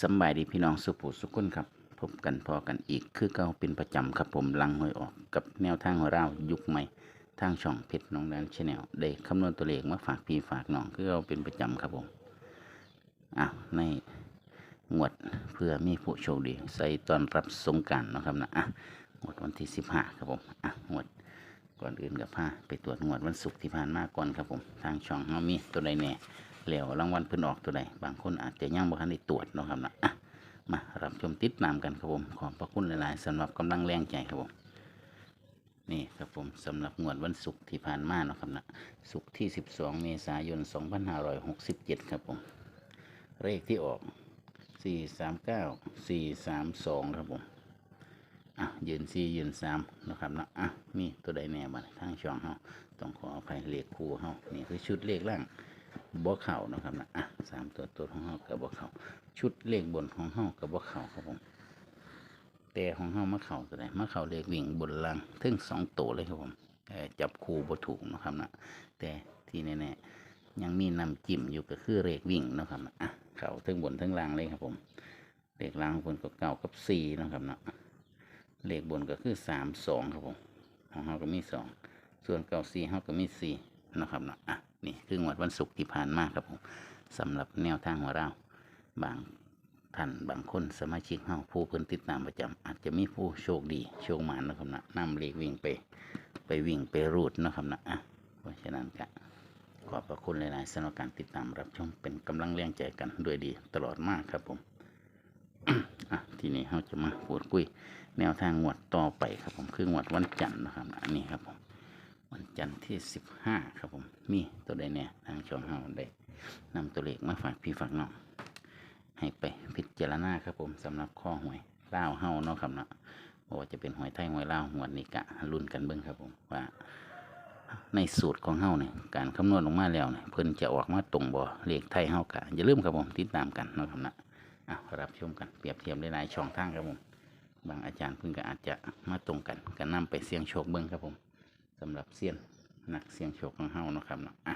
สบายดีพี่น้องสุภูสุกุนครับพบกันพอกันอีกคือเก่าเป็นประจำครับผมลังหวยออกกับแนวทางหัวเรายุคใหม่ทางช่องเพชรน้องแดนชาแนลได้คำนวณตัวเลขมาฝากพี่ฝากน้องคือเราเป็นประจำครับผมอะในงวดเพื่อมีผู้โชคดี ใส่ตอนรับสงการนะครับนะอะงวดวันที่สิบห้าครับผมอะงวดก่อนอื่นกับผ้าไปตรวจงวดวันศุกร์ที่ผ่านมาก่อนครับผม ทางช่องเรามีตัวใดแน่ แล้วรางวัลเพิ่นออกตัวใดบางคนอาจจะยังบ่ทันได้ตรวจเนาะครับนะอะมารับชมติดตามกันครับผมขอบพระคุณหลายๆสำหรับกำลังแรงใจครับผมนี่ครับผมสำหรับงวดวันศุกร์ที่ผ่านมาเนาะครับนะศุกร์ที่ 12 เมษายน 2567 ครับผมเลขที่ออก 439 432 ครับผมอะยืน4ยืน3นะครับนะอะมีตัวใดแน่บ้างทางช่องเฮาต้องขออภัยเลขคู่เฮานี่คือชุดเลขล่าง บ่เข่านะครับนะอะสามตัวตัวของเฮากับบ่เข่าชุดเลขบนของเฮากับบ่เข่าครับผมแต่ของเฮามาเข่าตัวไหนมาเข่าเลขวิ่งบนล่างถึงสองตัวเลยครับผมเอ่จับคู่บ่ถูกนะครับนะแต่ที่แน่ๆยังมีน้ำจิ้มอยู่ก็คือเลขวิ่งนะครับนะอะเข่าถึงบนถึงล่างเลยครับผมเลขล่างของคนก็เก่ากับสี่นะครับนะเลขบนก็คือสามสองครับผมของเฮาก็มีสองส่วนเก่าสี่เฮาก็มีสี่นะครับนะอะ นี่คืองวดวันศุกร์ที่ผ่านมาครับผมสำหรับแนวทางของเราบางท่านบางคนสมาชิกเฮาผู้เพิ่นติดตามประจำอาจจะมีผู้โชคดีโชคหมานนะครับนะนำเลขวิ่งไป ไปวิ่งไปรูดนะครับนะอะเพราะฉะนั้นก็ขอบพระคุณหลายๆสำหรับการติดตามรับชมเป็นกำลังแรงใจกันด้วยดีตลอดมากครับผมอะทีนี้เราจะมาพูดคุย แนวทางงวดต่อไปครับผมคืองวดวันจันทร์นะครับนะอันนี้ครับผม วันจันทร์ที่สิบห้าครับผม มีตัวใดเนี่ยทางช่องเฮาได้นำตัวเลขมาฝากพี่ฝากน้องให้ไปพิจารณาครับผมสำหรับข้อหวยเล่าเฮาเนาะครับเนาะบ่ว่าจะเป็นหวยไทยหวยล่าวหวยนี้กะรุ่นกันเบิ่งครับผมว่าในสูตรของเฮาเนี่ยการคำนวณออกมาแล้วเนี่ยเพิ่นจะออกมาตรงบ่เลขไทยเฮากะอย่าลืมครับผมติดตามกันเนาะครับนะอะรับชมกันเปรียบเทียบหลายๆช่องทางครับผมบางอาจารย์เพิ่นก็อาจจะมาตรงกันก็นำไปเสี่ยงโชคเบิ่งครับผม สำหรับเซียนนักเสียงโชคของเฮานะครับเนาะอะ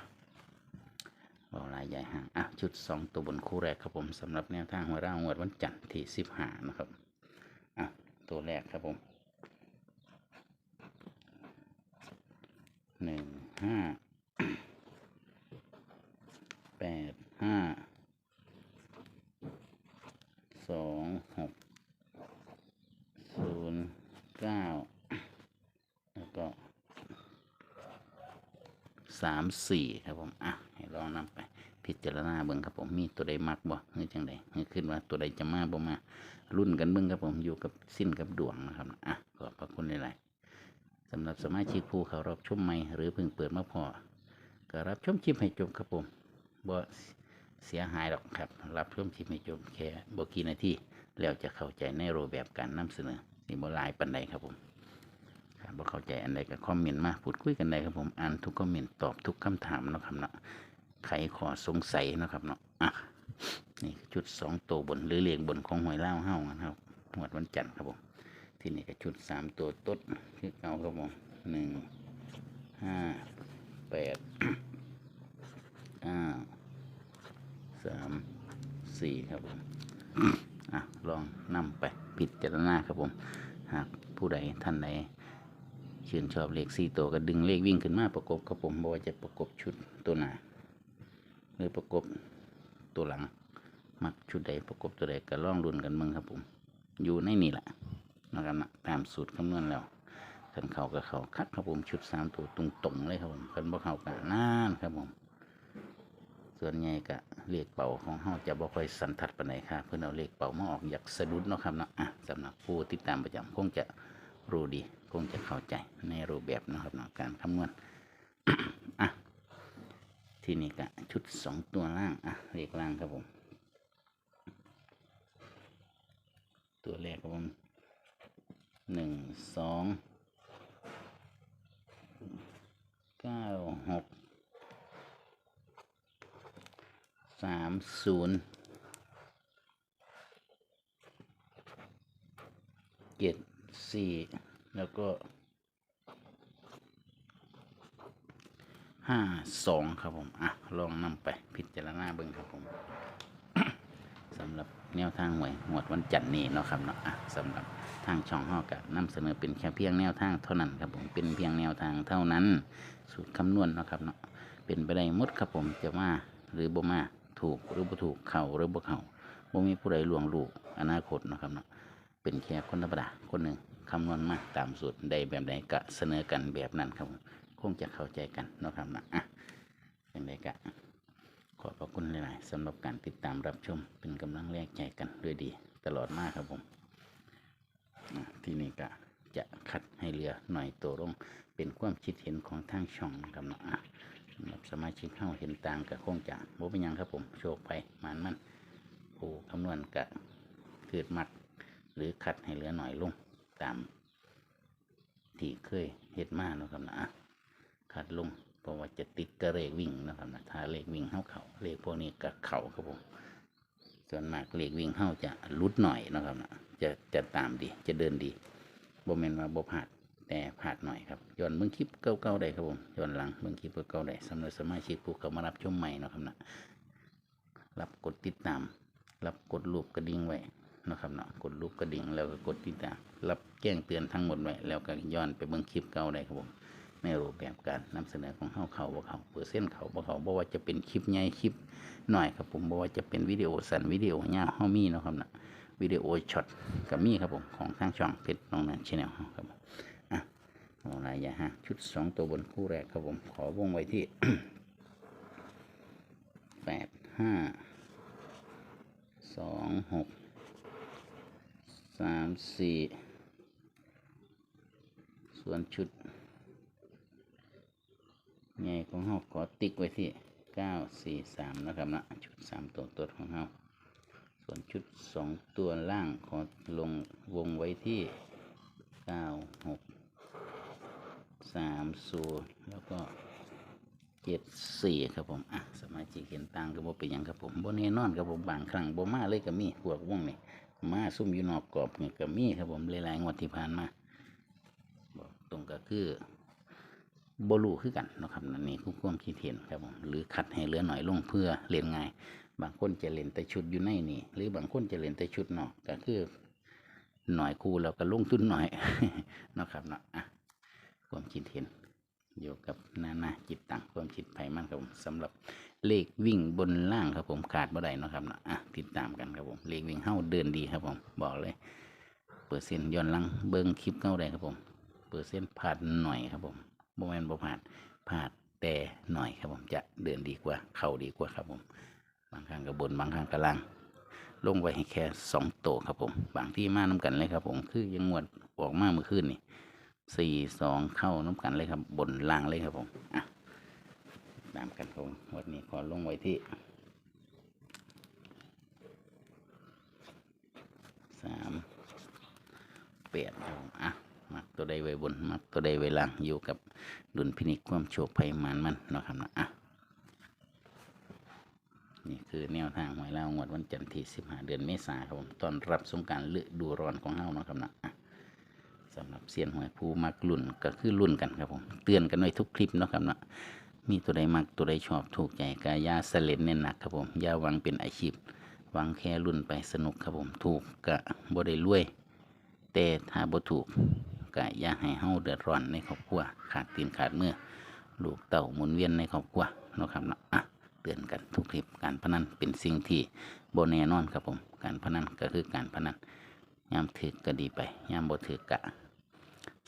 เราลายใหญ่ห่างอะชุดสองตัวบนคู่แรกครับผมสำหรับแนวทางหัวร่างวดวันจันทร์ที่สิบห้านะครับอะตัวแรกครับผมหนึ่งห้าแปดห้าสองหกศูนย์เก้าแล้วก็ สามสี่ครับผม อะให้ลองนำไป พิจารณาเบิ่งครับผม มีตัวใดมักบ่หรือจังใดหรือขึ้นว่าตัวใดจะมาบ่มารุ่นกันเบิ่งครับผม อยู่กับสิ้นกับดวงนะครับ อะ ขอบพระคุณหลายๆสำหรับสมาชิกผู้เขารับชมใหม่หรือเพิ่งเปิดมาพอก็รับชมคลิปให้จบครับผมบ่เสียหายหรอกครับ รับชมคลิปให้จบแค่บ่กี่นาทีแล้วจะเข้าใจในรูปแบบการนำเสนอนี่บ่หลายปานใดครับผม ครับบ่เข้าใจอันใดก็คอมเมนต์มาพูดคุยกันได้ครับผมอ่านทุกคอมเมนต์ตอบทุกคำถามนะครับเนาะใครขอสงสัยนะครับเนาะอะนี่คือชุดสองตัวบนหรือเลียงบนของหวยเล่าเฮ้านะครับหวดวันจันทร์ครับผมที่นี่ก็ชุดสามตัวต้นคือเก่าครับผมหนึ่งห้าแปดเก้าสามสี่ครับผมอะลองนำไปพิจารณาครับผม หากผู้ใดท่านใด ชื่นชอบเลขสี่ตัวก็ดึงเลขวิ่งขึ้นมาประกบครับผมบอกว่าจะประกบชุดตัวหน้าหรือประกบตัวหลัง มักชุดใดประกบตัวใดก็ล่องรุนกันมืองครับผม อยู่ในนี่แหละนะครับนะตามสูตรคำนวณแล้วขันเข่ากับเข่าคัดครับผมชุดสามตัวตรงตรงๆเลยครับผมขันบ่เขากันนานครับผม ส่วนใหญ่ก็เลขเป่าของเฮาจะบ่ค่อยสันทัดปานครับเพื่อนเอาเลขเป่ามาออกอยากสะดุดเนาะครับเนาะอะสำหรับผู้ติดตามประจำคงจะ รู้ดีคงจะเข้าใจในรูปแบบนะครับเนาะการคำนวณอะที่นี้ก็ชุดสองตัวล่างอะเลขล่างครับผม ตัวแรกครับผมหนึ่งสองเก้าหกสามศูนย์เจ็ด สี่แล้วก็ห้าสองครับผม อะ ลองนำไปพิจารณาเบิ่งครับผมสำหรับแนวทางหวยงวดวันจันทร์นี้เนาะครับเนาะอะสำหรับทางช่องห้อกับนำเสนอเป็นแค่เพียงแนวทางเท่านั้นครับผมเป็นเพียงแนวทางเท่านั้น สูตรคำนวณเนาะครับเนาะเป็นไปได้มดครับผมจะมาหรือบ่มาถูกหรือบ่ถูกเข่าหรือบ่เข่าบ่มีผู้ใดลวงลูกอนาคตเนาะครับเนาะ เป็นแค่คนธรรมดาคนหนึ่งคำนวณมาตามสูตรใดแบบใดก็เสนอกันแบบนั้นครับคงจะเข้าใจกันนะครับนะอะเป็นไดกะขอบพระคุณหลายๆสำหรับการติดตามรับชมเป็นกำลังแรงใจกันด้วยดี ตลอดมากครับผมที่นี่ก็จะคัดให้เหลือหน่อยตัวลงเป็นความคิดเห็นของทางช่องนะครับนะอะสำหรับสมาชิกเข้าเห็นต่างก็คงจะบ่เป็นยังครับผม โชคไปหมันมันผู้คำนวณกะเกิดมัด หรือคัดให้เหลือหน่อยลงตามที่เคยเฮ็ดมาเนะครับนะอะคัดลงเพราะว่าจะติดกระเลขวิ่งนะครับนะถ้าเลขวิ่งเข้าเขาเลขพวกนี้ก็เข่าครับผมส่วนมากเลขวิ่งเข้าจะลุดหน่อยนะครับนะจะจะตามดีจะเดินดีบ่แมนว่าบ่ผาดแต่ผาดหน่อยครับย้อนเบิ่งคลิปเก่าๆได้ครับผมย้อนหลังเบิ่งคลิปเก่าๆได้สำหรับสมาชิกผู้เข้ามารับชมใหม่นะครับนะรับกดติดตาม รับกดรูปกระดิ่งไว้ นะครับเนาะกดรูปกระดิ่งแล้วก็กดติดตามรับแจ้งเตือนทั้งหมดไว้แล้วก็ย้อนไปเบิ่งคลิปเก่าได้ครับผมในรูปแบบการนำเสนอของเฮาเขาบ่เขาเปอร์เซ็นต์เขาบ่เขาบ่ว่าจะเป็นคลิปใหญ่คลิปหน้อยครับผมบ่ว่าจะเป็นวิดีโอสั้นวิดีโอยาวเฮามีนะครับนะวิดีโอช็อตก็มีครับผมของทางช่องเพชรน้องนันชแนลครับผมอะเอาลายอย่าฮะชุดสองตัวบนคู่แรกครับผมขอวงไว้ที่แปดห้าสองหก สามสี่ส่วนชุดใหญ่ของเฮาขอติ๊กไว้ที่เก้าสี่สามนะครับนะชุดสามตัวตัวของเฮาส่วนชุดสองตัวล่างขอลงวงไว้ที่เก้าหกสามศูนย์แล้วก็เจ็ดสี่ครับผม อะ สมาชิกเห็นต่างก็บ่เป็นหยังครับผมบ่แน่นอนครับผมบางครั้งบ่มาเลยก็มีพวกวงนี่ มาซุ่มอยู่นอกกรอบนี่ก็มีครับผมหลายๆงวดที่ผ่านมาบอกตรงก็คือบรูคือกันนะครับนั่นนี่คือความคิดเห็นครับผมหรือคัดให้เหลือหน่อยลงเพื่อเล่นง่ายบางคนจะเล่นแต่ชุดอยู่ในนี่ หรือบางคนจะเล่นแต่ชุดนอกก็คือหน่อยคู่แล้วก็ลงทุนหน่อยนะครับเนาะอะความคิดเห็น อยู่กับนานาจิตตังความคิดไผมันครับผมสำหรับเลขวิ่งบนล่างครับผมขาดบ่ได้นะครับเนาะอะติดตามกันครับผมเลขวิ่งเฮ้าเดินดีครับผมบอกเลย เปอร์เซ็นต์ย้อนหลังเบิ้งคลิปเข้าได้ครับผม เปอร์เซ็นต์ผ่านหน่อยครับผมโมเมนต์บ่ผ่านผ่านแต่หน่อยครับผมจะเดินดีกว่า เข้าดีกว่าครับผม บางครั้งก็บนบางครั้งก็ล่างลงไว้ให้แค่สองโตครับผม บางที่มาน้ากันเลยครับผม คือยังงวดออกมาเมื่อคืนนี่ สี่สองเข้าน้ากันเลยครับ บนล่างเลยครับผมอะตามกันครับผมวันนี้ขอลงไว้ที่สามแปดครับผมอะมักตัวใดไว้บน มักตัวใดไว้ล่างอยู่กับดุลพินิจความโชคภัยมันมันนะครับนะอะนี่คือแนวทางหวยเล่างวดวันจันทร์ที่15เดือนเมษายนครับผมตอนรับสงกรารฤดูร้อนของเฮาเนาะครับนะอะ สำหรับเซียนหวยผู้มักลุ่นก็คือลุ่นกันครับผมเตือนกันไว้ทุกคลิปเนาะครับเนาะมีตัวใดมักตัวใดชอบถูกใจกายาเสลนเน้นหนักครับผมยาหวังเป็นอาชีพหวังแค่ลุ่นไปสนุกครับผมถูกกะบ่ได้รวย แต่ถ้าบ่ถูกก็อย่าให้เฮาเดือดร้อนในครอบครัวขาดตีนขาดเมื่อลูกเต่าหมุนเวียนในครอบครัวเนาะครับเนาะอะเตือนกันทุกคลิปการพนันเป็นสิ่งที่บ่แน่นอนครับผม การพนันก็คือการพนันยามถือก็ดีไปยามบ่ถือกะ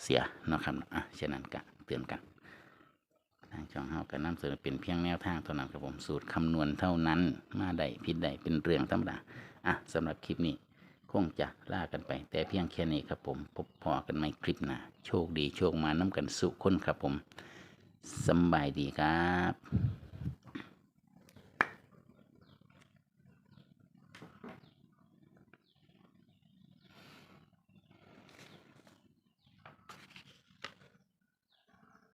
เสียนะครับอะฉะนั้นกะเตือนกันทางช่องเฮาก็นำเสนอเป็นเพียงแนวทางเท่านั้นครับผมสูตรคำนวณเท่านั้น มาได้ผิดได้เป็นเรื่องธรรมดาอะสำหรับคลิปนี้คงจะล่ากันไป แต่เพียงแค่นี้ครับผม พบพอกันใหม่คลิปหน้าโชคดีโชคมาน้ำกันสุขคนครับผมสบายดีครับ